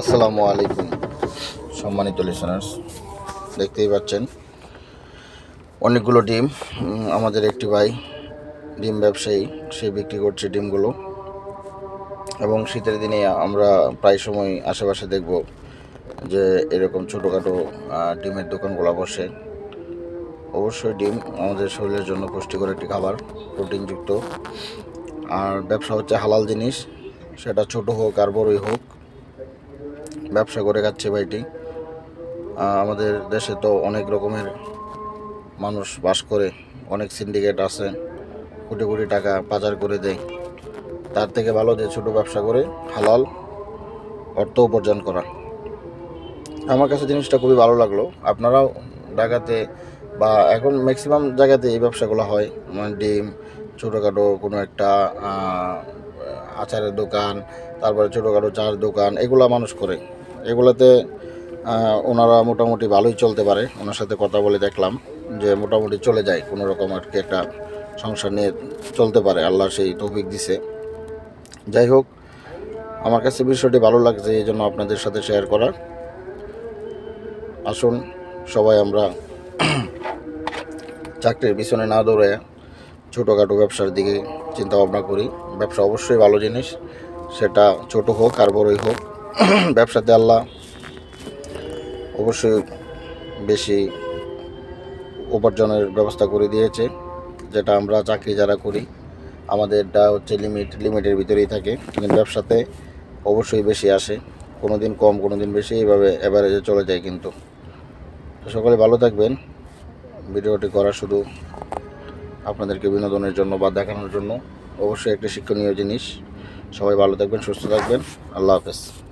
আসসালামু আলাইকুম, সম্মানিত লিসনার্স দেখতেই পাচ্ছেন, অনেকগুলো ডিম আমাদের একটি ভাই ডিম ব্যবসায়ী, সে বিক্রি করছে ডিমগুলো। এবং শীতের দিনে আমরা প্রায় সময় আশেপাশে দেখব যে এরকম ছোটোখাটো ডিমের দোকানগুলো বসে। অবশ্যই ডিম আমাদের শরীরের জন্য পুষ্টিকর একটি খাবার, প্রোটিনযুক্ত। আর ব্যবসা হচ্ছে হালাল জিনিস, সেটা ছোট হোক আর বড়ই হোক। ব্যবসা করে খাচ্ছে আহ, আমাদের দেশে তো অনেক রকমের মানুষ বাস করে অনেক সিন্ডিকেট আছে কোটি কোটি টাকা পাচার করে দেয়। তার থেকে ভালো যে ছোট ব্যবসা করে হালাল অর্থ উপার্জন করা। আমার কাছে জিনিসটা খুবই ভালো লাগল। আপনারাও ঢাকাতে বা এখন ম্যাক্সিমাম জায়গাতে এই ব্যবসাগুলো হয় মানে ডিম ছোটোখাটো কোনো একটা আচারের দোকান, তারপরে ছোটোখাটো চার দোকান, এগুলো মানুষ করে। এগুলোতে ওনারা মোটামুটি ভালোই চলতে পারে। ওনার সাথে কথা বলে দেখলাম যে মোটামুটি চলে যায়। কোনো রকম আর কি একটা সংসার নিয়ে চলতে পারে। আল্লাহ সেই তৌফিক দিছে। যাই হোক, আমার কাছে বিষয়টি ভালো লাগছে, এই জন্য আপনাদের সাথে শেয়ার করা আসুন, সবাই আমরা চাকরির পিছনে না দৌড়ে ছোটোখাটো ব্যবসার দিকে চিন্তা ভাবনা করি। ব্যবসা অবশ্যই ভালো জিনিস, সেটা ছোট হোক আর বড়ই হোক। ব্যবসাতে আল্লাহ অবশ্যই বেশি উপার্জনের ব্যবস্থা করে দিয়েছে, যেটা আমরা চাকরি যারা করি, আমাদেরটা হচ্ছে লিমিট লিমিটের ভিতরেই থাকে। কিন্তু ব্যবসাতে অবশ্যই বেশি আসে কোনো দিন কম কোনো দিন বেশি, এইভাবে অ্যাভারেজে চলে যায় কিন্তু। সকলে ভালো থাকবেন। ভিডিওটি করা শুধু আপনাদেরকে বিনোদনের জন্য বা দেখানোর জন্য অবশ্যই একটি শিক্ষণীয় জিনিস। সবাই ভালো থাকবেন, সুস্থ থাকবেন। আল্লাহ হাফেজ।